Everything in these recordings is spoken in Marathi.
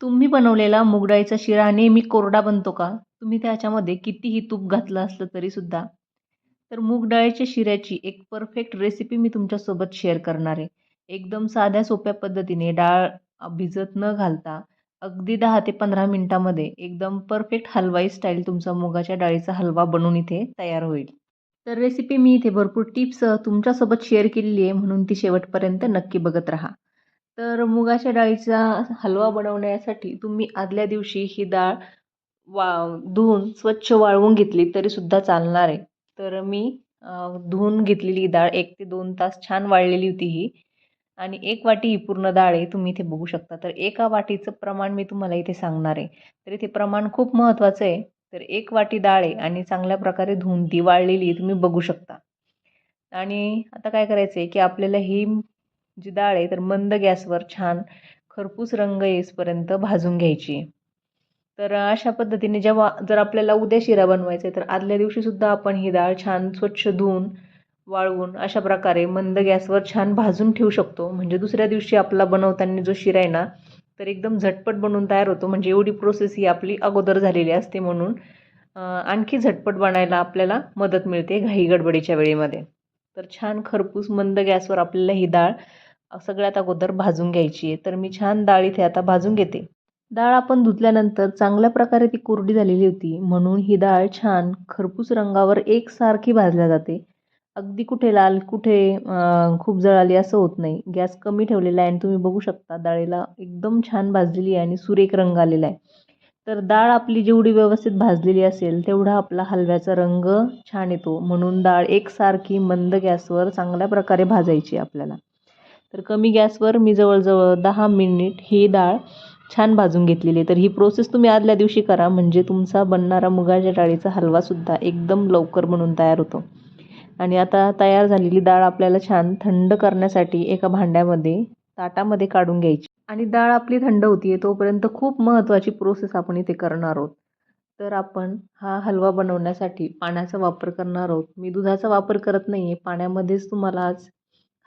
तुम्ही बनवलेला मूगडाळीचा शिरा नेहमी कोरडा बनतो का? तुम्ही त्याच्यामध्ये कितीही तूप घातलं असलं तरीसुद्धा तर मूगडाळीच्या शिऱ्याची एक परफेक्ट रेसिपी मी तुमच्यासोबत शेअर करणार आहे. एकदम साध्या सोप्या पद्धतीने डाळ भिजत न घालता अगदी दहा ते पंधरा मिनटामध्ये एकदम परफेक्ट हलवाई स्टाईल तुमचा मुगाच्या डाळीचा हलवा बनवून इथे तयार होईल. तर रेसिपी मी इथे भरपूर टिप्स तुमच्यासोबत शेअर केलेली आहे म्हणून ती शेवटपर्यंत नक्की बघत राहा. तर मुगाच्या डाळीचा हलवा बनवण्यासाठी तुम्ही आदल्या दिवशी ही डाळ वा धुवून स्वच्छ वाळवून घेतली तरीसुद्धा चालणार आहे. तर मी धुवून घेतलेली डाळ एक ते दोन तास छान वाळलेली होती ही. आणि एक वाटी ही पूर्ण डाळ आहे तुम्ही इथे बघू शकता. तर एका वाटीचं प्रमाण मी तुम्हाला इथे सांगणार आहे. तर इथे प्रमाण खूप महत्त्वाचं आहे. तर एक वाटी डाळ आहे आणि चांगल्या प्रकारे धुवून ती वाळलेली तुम्ही बघू शकता. आणि आता काय करायचं आहे की आपल्याला ही जी डाळ आहे तर मंद गॅसवर छान खरपूस रंग येईपर्यंत भाजून घ्यायची. तर अशा पद्धतीने जेव्हा जर आपल्याला उद्या शिरा बनवायचा आहे तर आदल्या दिवशीसुद्धा आपण ही डाळ छान स्वच्छ धुवून वाळवून अशा प्रकारे मंद गॅसवर छान भाजून ठेवू शकतो. म्हणजे दुसऱ्या दिवशी आपला बनवताना जो शिरा आहे ना तर एकदम झटपट बनवून तयार होतो. म्हणजे एवढी प्रोसेस ही आपली अगोदर झालेली असते म्हणून आणखी झटपट बनायला आपल्याला मदत मिळते घाई गडबडीच्या वेळेमध्ये. तर छान खरपूस मंद गॅसवर आपल्याला ही डाळ सगळ्यात अगोदर भाजून घ्यायची आहे. तर मी छान डाळ इथे आता भाजून घेते. डाळ आपण धुतल्यानंतर चांगल्या प्रकारे ती कोरडी झालेली होती. म्हणून ही डाळ छान खरपूस रंगावर एकसारखी भाजल्या जाते. अगदी कुठे लाल कुठे खूप जळाली असं होत नाही. गॅस कमी ठेवलेला आहे आणि तुम्ही बघू शकता डाळीला एकदम छान भाजलेली आहे आणि सुरेख रंग आलेला आहे. तर डाळ आपली जेवढी व्यवस्थित भाजलेली असेल तेवढा आपला हलव्याचा रंग छान येतो. म्हणून डाळ एकसारखी मंद गॅसवर चांगल्या प्रकारे भाजायची आपल्याला. तर कमी गॅसवर मी जवळजवळ दहा मिनिट ही डाळ छान भाजून घेतलेली आहे. तर ही प्रोसेस तुम्ही आदल्या दिवशी करा. म्हणजे तुमचा बनणारा मुगाच्या डाळीचा हलवासुद्धा एकदम लवकर बनून तयार होतो. आणि आता तयार झालेली डाळ आपल्याला छान थंड करण्यासाठी एका भांड्यामध्ये ताटामध्ये काढून घ्यायची. आणि डाळ आपली थंड होती आहे तोपर्यंत खूप महत्त्वाची प्रोसेस आपण इथे करणार आहोत. तर आपण हा हलवा बनवण्यासाठी पाण्याचा वापर करणार आहोत. मी दुधाचा वापर करत नाही आहे पाण्यामध्येच तुम्हाला आज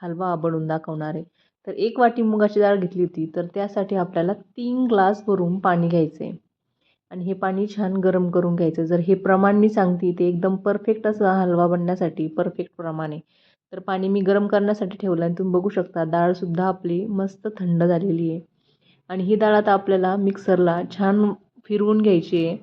हलवा बनवून दाखवणार आहे. तर एक वाटी मुगाची डाळ घेतली होती तर त्यासाठी आपल्याला तीन ग्लास भरून पाणी घ्यायचं. आहे आणि हे पाणी छान गरम करून घ्यायचं. जर हे प्रमाण मी सांगते ते एकदम परफेक्ट असं हलवा बनण्यासाठी परफेक्ट प्रमाण. आहे तर पाणी मी गरम करण्यासाठी ठेवलं आणि तुम्ही बघू शकता डाळसुद्धा आपली मस्त थंड झालेली आहे. आणि ही डाळ आता आपल्याला मिक्सरला छान फिरवून घ्यायची आहे.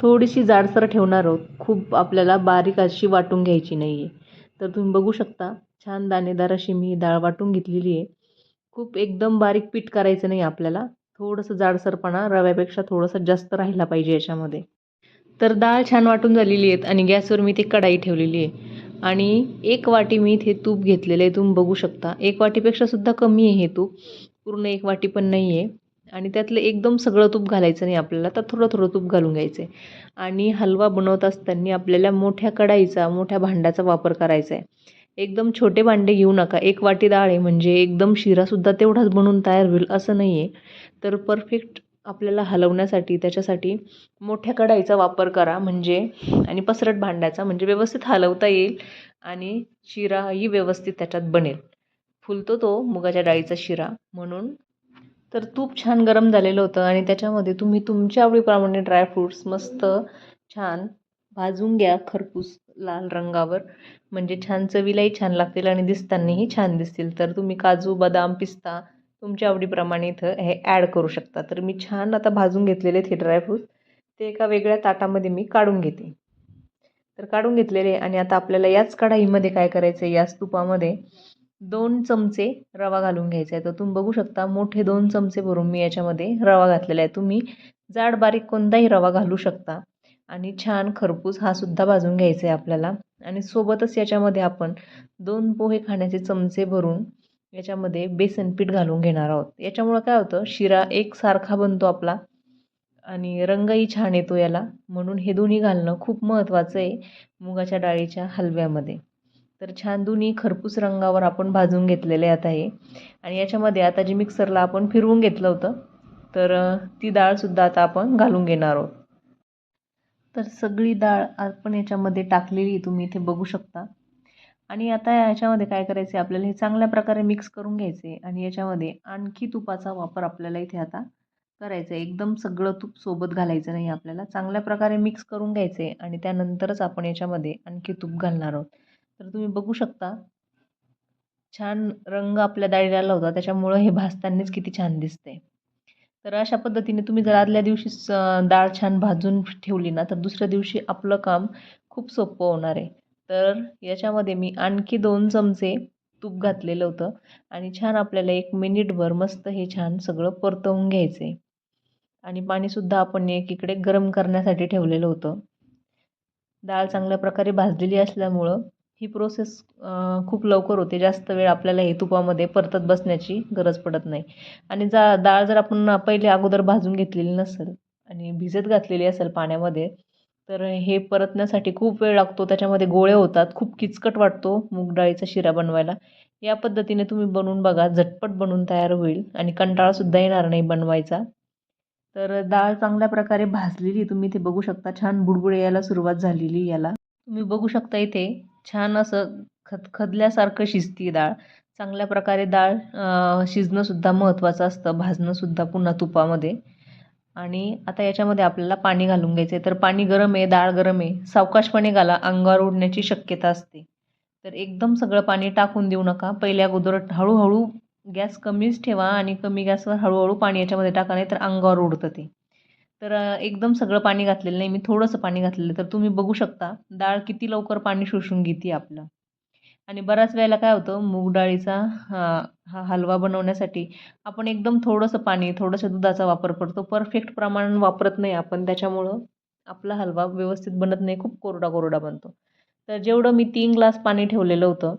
थोडीशी जाडसर ठेवणार आहोत. खूप आपल्याला बारीक अशी वाटून घ्यायची नाही आहे तर तुम्ही बघू शकता छान दाणेदार अशी मी डाळ वाटून घेतलेली आहे. खूप एकदम बारीक पीठ करायचं नाही आपल्याला. थोडंसं जाडसरपणा रव्यापेक्षा थोडंसं जास्त राहिला पाहिजे याच्यामध्ये. तर डाळ छान वाटून झालेली आहेत आणि गॅसवर मी ती कढाई ठेवलेली आहे. आणि एक वाटी मी इथे तूप घेतलेलं आहे. तुम्ही बघू शकता. एक वाटीपेक्षा सुद्धा कमी आहे हे तूप. पूर्ण एक वाटी पण नाही आहे आणि त्यातलं एकदम सगळं तूप घालायचं नाही आपल्याला. तर थोडं थोडं तूप घालून घ्यायचं आहे आणि हलवा बनवत असताना आपल्याला मोठ्या कढाईचा मोठ्या भांड्याचा वापर करायचा आहे एकदम छोटे भांडे घेऊ नका. एक वाटी डाळ आहे म्हणजे एकदम शिरासुद्धा तेवढाच बनून तयार होईल असं नाही आहे तर परफेक्ट आपल्याला हलवण्यासाठी त्याच्यासाठी मोठ्या कढाईचा वापर करा म्हणजे आणि पसरट भांड्याचा म्हणजे व्यवस्थित हलवता येईल आणि शिराही व्यवस्थित त्याच्यात बनेल. फुलतो तो मुगाच्या डाळीचा शिरा म्हणून. तर तूप छान गरम झालेलं होतं आणि त्याच्यामध्ये तुम्ही तुमच्या आवडीप्रमाणे ड्रायफ्रूट्स मस्त छान भाजून घ्या खरपूस. लाल रंगावर. म्हणजे छान चवीलाही छान लागतील आणि दिसतानाही छान दिसतील. तर तुम्ही काजू बदाम पिस्ता तुमच्या आवडीप्रमाणे इथं हे ॲड करू शकता. तर मी छान आता भाजून घेतलेले आहेत हे ड्रायफ्रूट ते एका वेगळ्या ताटामध्ये मी काढून घेते. तर काढून घेतलेले आणि आता आपल्याला याच कढाईमध्ये काय करायचं आहे याच तुपामध्ये दोन चमचे रवा घालून घ्यायचा आहे. तर तुम्ही बघू शकता मोठे दोन चमचे भरून मी याच्यामध्ये रवा घातलेला आहे. तुम्ही जाड बारीक कोणताही रवा घालू शकता. आणि छान खरपूस हा सुद्धा भाजून घ्यायचा आहे आपल्याला. आणि सोबतच याच्यामध्ये आपण दोन पोहे खाण्याचे चमचे भरून याच्यामध्ये बेसन पीठ घालून घेणार आहोत. याच्यामुळं काय होतं शिरा एकसारखा बनतो आपला आणि रंगही छान येतो याला. म्हणून हे दोन्ही घालणं खूप महत्त्वाचं आहे मुगाच्या डाळीच्या हलव्यामध्ये. तर छान दोन्ही खरपूस रंगावर आपण भाजून घेतलेले आता हे. आणि याच्यामध्ये आता जे मिक्सरला आपण फिरवून घेतलं होतं तर ती डाळसुद्धा आता आपण घालून घेणार आहोत. तर सगळी डाळ आपण याच्यामध्ये टाकलेली तुम्ही इथे बघू शकता. आणि आता याच्यामध्ये काय करायचं आहे आपल्याला हे चांगल्या प्रकारे मिक्स करून घ्यायचे आणि याच्यामध्ये आणखी तुपाचा वापर आपल्याला इथे आता करायचं आहे एकदम सगळं तूप सोबत घालायचं नाही आपल्याला. चांगल्या प्रकारे मिक्स करून घ्यायचं आहे आणि त्यानंतरच आपण याच्यामध्ये आणखी तूप घालणार आहोत. तर तुम्ही बघू शकता छान रंग आपल्या डाळीला होता. त्याच्यामुळं हे भाजतानाच किती छान दिसते तर अशा पद्धतीने तुम्ही जर आदल्या दिवशी डाळ छान भाजून ठेवली ना तर दुसऱ्या दिवशी आपलं काम खूप सोपं होणार आहे. तर याच्यामध्ये मी आणखी दोन चमचे तूप घातलेलं होतं आणि छान आपल्याला एक मिनिटभर मस्त हे छान सगळं परतवून घ्यायचं आहे आणि पाणीसुद्धा आपण एकीकडे गरम करण्यासाठी ठेवलेलं होतं. डाळ चांगल्या प्रकारे भाजलेली असल्यामुळं ही प्रोसेस खूप लवकर होते. जास्त वेळ आपल्याला हे तुपामध्ये परतत बसण्याची गरज पडत नाही. आणि जा डाळ जर आपण पहिले अगोदर भाजून घेतलेली नसेल आणि भिजत घातलेली असेल पाण्यामध्ये तर हे परतण्यासाठी खूप वेळ लागतो. त्याच्यामध्ये गोळे होतात. खूप किचकट वाटतो मूग डाळीचा शिरा बनवायला. या पद्धतीने तुम्ही बनवून बघा. झटपट बनवून तयार होईल आणि कंटाळासुद्धा येणार नाही बनवायचा. तर डाळ चांगल्या प्रकारे भाजलेली तुम्ही ते बघू शकता. छान बुडबुडे यायला सुरुवात झालेली याला. तुम्ही बघू शकता इथे छान असं खदखदल्यासारखं शिजती डाळ. चांगल्या प्रकारे डाळ शिजणंसुद्धा महत्त्वाचं असतं. भाजणंसुद्धा पुन्हा तुपामध्ये. आणि आता याच्यामध्ये आपल्याला पाणी घालून घ्यायचं आहे तर पाणी गरम आहे डाळ गरम आहे. सावकाशपणे घाला. अंगावर उडण्याची शक्यता असते. तर एकदम सगळं पाणी टाकून देऊ नका. पहिल्या अगोदर हळूहळू गॅस कमीच ठेवा आणि कमी गॅसवर हळूहळू पाणी याच्यामध्ये टाका नाही तर अंगावर उडतं ते. तर एकदम सगळं पाणी घातलेलं नाही. मी थोडंसं पाणी घातलेलं. तर तुम्ही बघू शकता डाळ किती लवकर पाणी शोषून घेते आपलं. आणि बऱ्याच वेळेला काय होतं मूग डाळीचा हा हलवा बनवण्यासाठी आपण एकदम थोडंसं पाणी थोडंसं दुधाचा वापर करतो. परफेक्ट प्रमाण वापरत नाही आपण. त्याच्यामुळं आपला हलवा व्यवस्थित बनत नाही. खूप कोरडा कोरडा बनतो. तर जेवढं मी तीन ग्लास पाणी ठेवलेलं होतं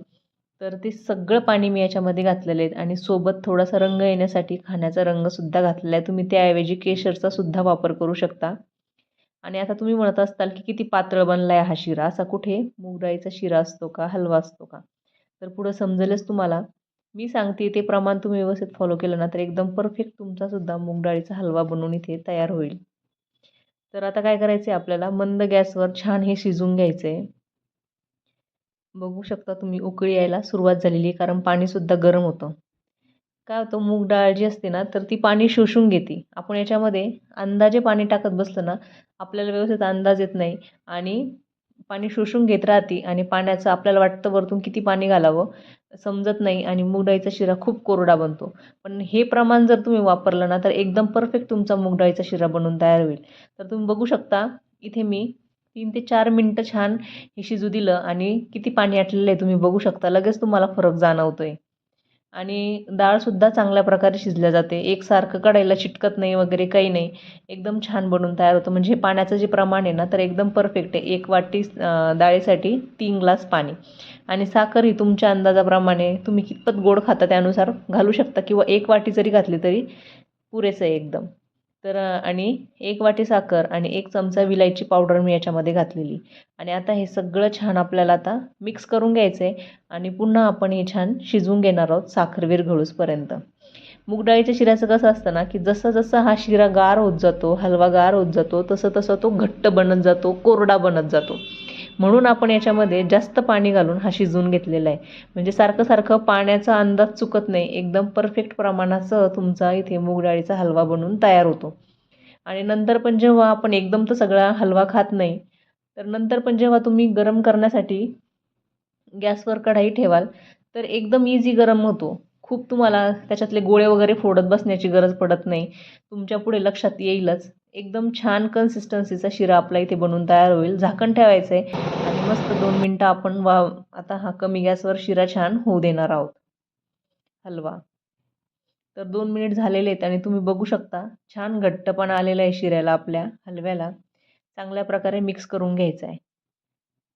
तर ते सगळं पाणी मी याच्यामध्ये घातलेलं आहे आणि सोबत थोडासा रंग येण्यासाठी खाण्याचा रंगसुद्धा घातलेला आहे. तुम्ही त्याऐवजी केशरचा सुद्धा वापर करू शकता. आणि आता तुम्ही म्हणत असताल की किती पातळ बनला आहे हा शिरा. असा कुठे? मूग शिरा असतो का? हलवा असतो का? तर पुढं समजेलच तुम्हाला. मी सांगते ते प्रमाण तुम्ही व्यवस्थित फॉलो केलं ना तर एकदम परफेक्ट तुमचासुद्धा मुगडाळीचा हलवा बनवून इथे तयार होईल. तर आता काय करायचं आहे आपल्याला? मंद गॅसवर छान हे शिजून घ्यायचं आहे बघू शकता तुम्ही उकळी यायला सुरुवात झालेली आहे कारण पाणीसुद्धा गरम होतं. काय होतं मूग डाळ जी असते ना तर ती पाणी शोषून घेते. आपण याच्यामध्ये अंदाजे पाणी टाकत बसलं ना आपल्याला व्यवस्थित अंदाज येत नाही आणि पाणी शोषून घेत राहते आणि पाण्याचं आपल्याला वाटतं वरतून किती पाणी घालावं समजत नाही आणि मूग डाळीचा शिरा खूप कोरडा बनतो. पण हे प्रमाण जर तुम्ही वापरलं ना तर एकदम परफेक्ट तुमचा मूग डाळीचा शिरा बनवून तयार होईल. तर तुम्ही बघू शकता इथे मी तीन ते चार मिनटं छान हे शिजू दिलं आणि किती पाणी आटलेलं आहे तुम्ही बघू शकता. लगेच तुम्हाला फरक जाणवतो आहे आणि डाळसुद्धा चांगल्या प्रकारे शिजल्या जाते. एकसारखं कढाईला चिटकत नाही वगैरे काही नाही. एकदम छान बनून तयार होतं. म्हणजे पाण्याचं जे प्रमाण आहे ना तर एकदम परफेक्ट आहे. एक वाटी डाळीसाठी तीन ग्लास पाणी. आणि साखर ही तुमच्या अंदाजाप्रमाणे तुम्ही कितपत गोड खाता त्यानुसार घालू शकता किंवा एक वाटी जरी घातली तरी पुरेसं आहे एकदम. तर आणि एक वाटी साखर आणि एक चमचा विलायची पावडर मी याच्यामध्ये घातलेली. आणि आता हे सगळं छान आपल्याला आता मिक्स करून घ्यायचं आहे आणि पुन्हा आपण हे छान शिजवून घेणार आहोत साखर विरघळूसपर्यंत मूग डाळीच्या शिऱ्याचं कसं असतं ना की जसं जसं हा शिरा गार होत जातो हलवा गार होत जातो तसं तसं तो घट्ट बनत जातो कोरडा बनत जातो. म्हणून आपण याच्यामध्ये जास्त पाणी घालून हा शिजवून घेतलेला आहे. म्हणजे सारखं सारखं पाण्याचा अंदाज चुकत नाही. एकदम परफेक्ट प्रमाणाचं तुमचा इथे मूग डाळीचा हलवा बनवून तयार होतो. आणि नंतर पण जेव्हा आपण एकदम तर सगळा हलवा खात नाही तर नंतर पण जेव्हा तुम्ही गरम करण्यासाठी गॅसवर कढाई ठेवाल तर एकदम इझी गरम होतो. खूप तुम्हाला त्याच्यातले गोळे वगैरे फोडत बसण्याची गरज पडत नाही. तुमच्यापुढे लक्षात येईलच. एकदम छान कन्सिस्टन्सीचा शिरा आपला इथे बनवून तयार होईल. झाकण ठेवायचं आहे आणि मस्त दोन मिनटं आपण वा आता हा कमी गॅसवर शिरा छान होऊ देणार आहोत. हलवा. तर दोन मिनिट झालेले आहेत आणि तुम्ही बघू शकता छान घट्टपणा आलेला आहे शिऱ्याला आपल्या हलव्याला. चांगल्या प्रकारे मिक्स करून घ्यायचं आहे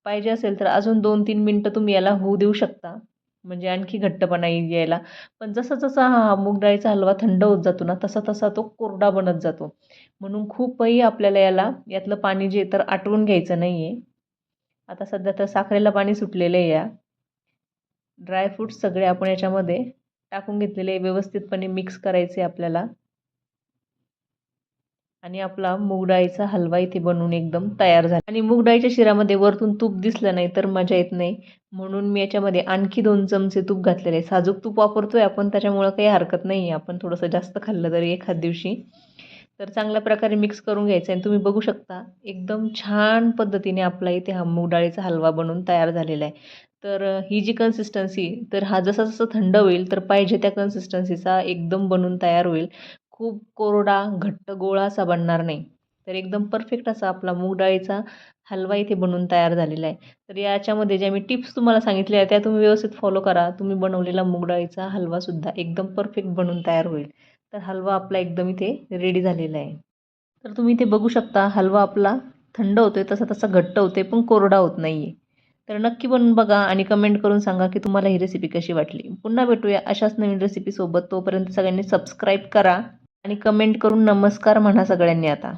पाहिजे असेल तर अजून दोन तीन मिनटं तुम्ही याला होऊ देऊ शकता. म्हणजे आणखी घट्टपणा यायला. पण जसं जसा हा मूग डाळीचा हलवा थंड होत जातो ना तसा तसा तो कोरडा बनत जातो. म्हणून खूपही आपल्याला याला यातलं पाणी जे तर आटवून घ्यायचं नाही आहे आता सध्या तर साखरेला पाणी सुटलेलं आहे या. ड्रायफ्रूट्स सगळे आपण याच्यामध्ये टाकून घेतलेले व्यवस्थितपणे मिक्स करायचे आपल्याला. आणि आपला मूग डाळीचा हलवा इथे बनवून एकदम तयार झाला. आणि मूग डाळीच्या शिरामध्ये वरतून तूप दिसलं नाही तर मजा येत नाही. म्हणून मी याच्यामध्ये आणखी दोन चमचे तूप घातलेले आहे साजूक तूप वापरतोय आपण त्याच्यामुळं काही हरकत नाही आहे आपण थोडंसं जास्त खाल्लं तरी एखाद दिवशी. तर चांगल्या प्रकारे मिक्स करून घ्यायचं आहे. आणि तुम्ही बघू शकता एकदम छान पद्धतीने आपला इथे हा मूग डाळीचा हलवा बनून तयार झालेला आहे. तर ही जी कन्सिस्टन्सी तर हा जसा जसं थंड होईल तर पाहिजे त्या कन्सिस्टन्सीचा एकदम बनून तयार होईल. खूप कोरडा घट्ट गोळा असा बनणार नाही. तर एकदम परफेक्ट असा आपला मूग डाळीचा हलवा इथे बनवून तयार झालेला आहे. तर याच्यामध्ये ज्या मी टिप्स तुम्हाला सांगितल्या आहेत त्या तुम्ही व्यवस्थित फॉलो करा. तुम्ही बनवलेला मूग डाळीचा हलवासुद्धा एकदम परफेक्ट बनून तयार होईल. तर हलवा आपला एकदम इथे रेडी झालेला आहे. तर तुम्ही इथे बघू शकता हलवा आपला थंड होतोय तसा तसा घट्ट होते पण कोरडा होत नाही आहे तर नक्की बनवून बघा आणि कमेंट करून सांगा की तुम्हाला ही रेसिपी कशी वाटली. पुन्हा भेटूया अशाच नवीन रेसिपीसोबत तोपर्यंत सगळ्यांनी सबस्क्राईब करा. आणि कमेंट करून नमस्कार म्हणा सगळ्यांनी आता.